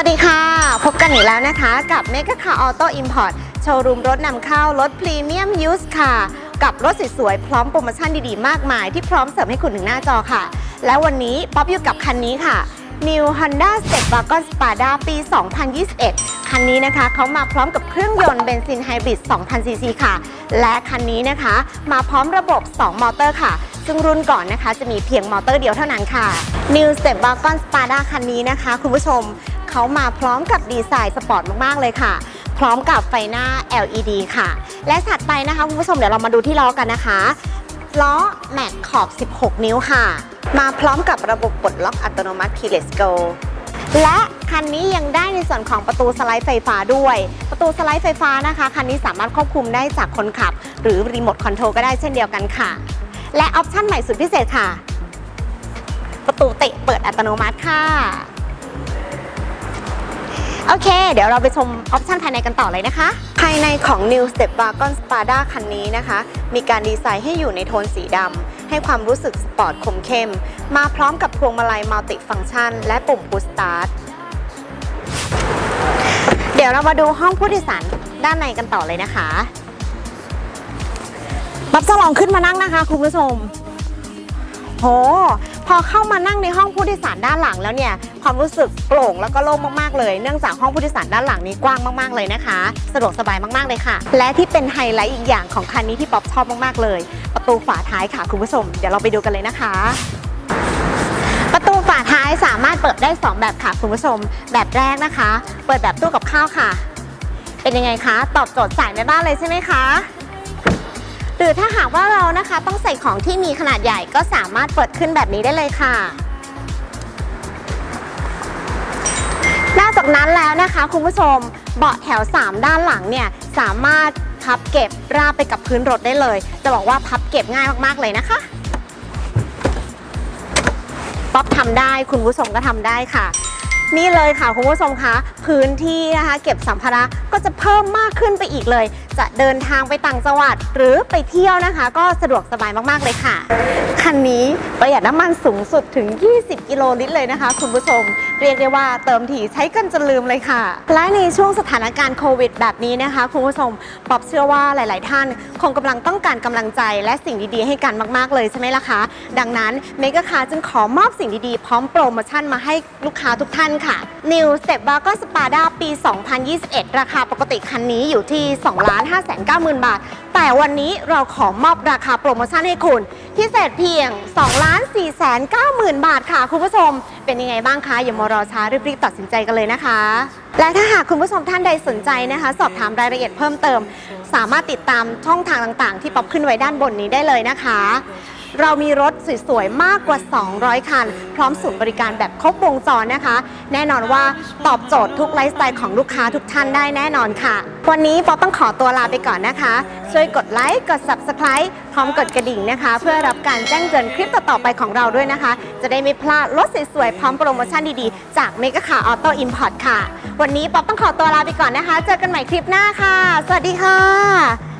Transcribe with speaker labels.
Speaker 1: วัสดีค่ะ พบกันอีกแล้วนะคะ กับ m e g a Car Auto Import โชว์รูมรถนำเข้ารถพรีเมียมยูสค่ะ กับรถสวยๆ พร้อมโปรโมชั่นดีๆ มากมาย ที่พร้อมเสิร์ฟให้คุณถึงหน้าจอค่ะ และวันนี้ป๊อปอยู่กับคันนี้ค่ะ New Honda Step Wagon Spada ปี 2021 คันนี้นะคะเขามาพร้อมกับเครื่องยนต์เบนซินไฮบริด 2,000ซีซีค่ะ และคันนี้นะคะ มาพร้อมระบบ 2 มอเตอร์ค่ะ ซึ่งรุ่นก่อนนะคะจะมีเพียงมอเตอร์เดียวเท่านั้นค่ะ New Step Wagon Spada คันนี้นะคะ คุณผู้ชมเขามาพร้อมกับดีไซน์สปอร์ตมากๆเลยค่ะ พร้อมกับไฟหน้า LED ค่ะ และถัดไปนะคะคุณผู้ชมเดี๋ยวเรามาดูที่ล้อกันนะคะล้อแม็กขอบ 16 นิ้วค่ะ มาพร้อมกับระบบปลดล็อกอัตโนมัติ Keyless Go และคันนี้ยังได้ในส่วนของประตูสไลด์ไฟฟ้าด้วย ประตูสไลด์ไฟฟ้านะคะ คันนี้สามารถควบคุมได้จากคนขับ หรือรีโมทคอนโทรลก็ได้เช่นเดียวกันค่ะ และออปชั่นใหม่สุดพิเศษค่ะ ประตูเตะเปิดอัตโนมัติค่ะ โอเค เดี๋ยวเราไปชมออปชันภายในกันต่อเลยนะคะ ภายในของ New Step Wagon Spada คันนี้นะคะ มีการดีไซน์ให้อยู่ในโทนสีดำให้ความรู้สึกสปอร์ตคมเข้ม มาพร้อมกับพวงมาลัยมัลติฟังชัน และปุ่ม Push Start เดี๋ยวเรามาดูห้องผู้โดยสารด้านในกันต่อเลยนะคะ บับจะลองขึ้นมานั่งนะคะ คุณผู้ชมโหพอเข้ามานั่งในห้องผู้โดยสารด้านหลังแล้วเนี่ยความรู้สึกโปร่งแล้วก็โล่งมากๆเลย เนื่องจากห้องผู้โดยสารด้านหลังนี้กว้างมากๆเลยนะคะ สะดวกสบายมากๆเลยค่ะ และที่เป็นไฮไลท์อีกอย่างของคันนี้ที่ป๊อปชอบมากๆเลย ประตูฝาท้ายค่ะคุณผู้ชม เดี๋ยวเราไปดูกันเลยนะคะ ประตูฝาท้ายสามารถเปิดได้ 2 แบบค่ะคุณผู้ชม แบบแรกนะคะ เปิดแบบตู้กับข้าวค่ะ เป็นยังไงคะ ตอบโจทย์สายแม่บ้านเลยใช่ไหมคะ หรือถ้าหากว่าเรานะคะต้องใส่ของที่มีขนาดใหญ่ก็สามารถเปิดขึ้นแบบนี้ได้เลยค่ะนอกจากนั้นแล้วนะคะคุณผู้ชมเบาะแถว 3 ด้านหลังเนี่ยสามารถพับเก็บราบไปกับพื้นรถได้เลย จะบอกว่าพับเก็บง่ายมากๆเลยนะคะป๊อปทำได้คุณผู้ชมก็ทำได้ค่ะ นี่เลยค่ะคุณผู้ชมคะพื้นที่นะคะเก็บสัมภาระก็จะเพิ่มมากขึ้นไปอีกเลย จะเดินทางไปต่างจังหวัด หรือไปเที่ยวนะคะ ก็สะดวกสบายมากๆเลยค่ะ คันนี้ประหยัดน้ำมันสูงสุดถึง 20 กิโลลิตรเลยนะคะ คุณผู้ชมเรียกได้ว่าเติมถี่ใช้กันจนลืมเลยค่ะ และในช่วงสถานการณ์โควิด แบบนี้นะคะคุณผู้ชมป๊อบเชื่อว่าหลาย ๆ ท่านคงกำลังต้องการกำลังใจและสิ่งดี ๆ ให้กันมาก ๆ เลยใช่ไหมล่ะคะ ดังนั้นเมกะคาจึงขอมอบสิ่งดี ๆ พร้อมโปรโมชั่นมาให้ลูกค้าทุกท่านค่ะ New Step w a g o n Spada ปี 2021 ราคาปกติคันนี้อยู่ที่ 2 5 9 0 0 0 0 บาท แต่วันนี้เราขอมอบราคาโปรโมชั่นให้คุณ พิเศษเพียง 2 4 9 0 0 0 0 บาทค่ะคุณผู้ชม เป็นยังไงบ้างคะ อย่ามารอช้ารีบๆตัดสินใจกันเลยนะคะ และถ้าหากคุณผู้ชมท่านใดสนใจนะคะ สอบถามรายละเอียดเพิ่มเติม สามารถติดตามช่องทางต่างๆ ที่ป๊อปขึ้นไว้ด้านบนนี้ได้เลยนะคะ เรามีรถสวยๆ มากกว่า 200 คัน พร้อมศูนย์บริการแบบครบวงจรนะคะ แน่นอนว่าตอบโจทย์ทุกไลฟ์สไตล์ของลูกค้าทุกท่านได้แน่นอนค่ะ วันนี้ป๊อปต้องขอตัวลาไปก่อนนะคะ ช่วยกดไลค์ กด Subscribe พร้อมกดกระดิ่งนะคะ เพื่อรับการแจ้งเตือนคลิปต่อๆไปของเราด้วยนะคะ จะได้ไม่พลาดรถสวยๆ พร้อมโปรโมชั่นดีๆ จาก m e g a Car Auto Import ค่ะ วันนี้ป๊อปต้องขอตัวลาไปก่อนนะคะ เจอกันใหม่คลิปหน้าค่ะ สวัสดีค่ะ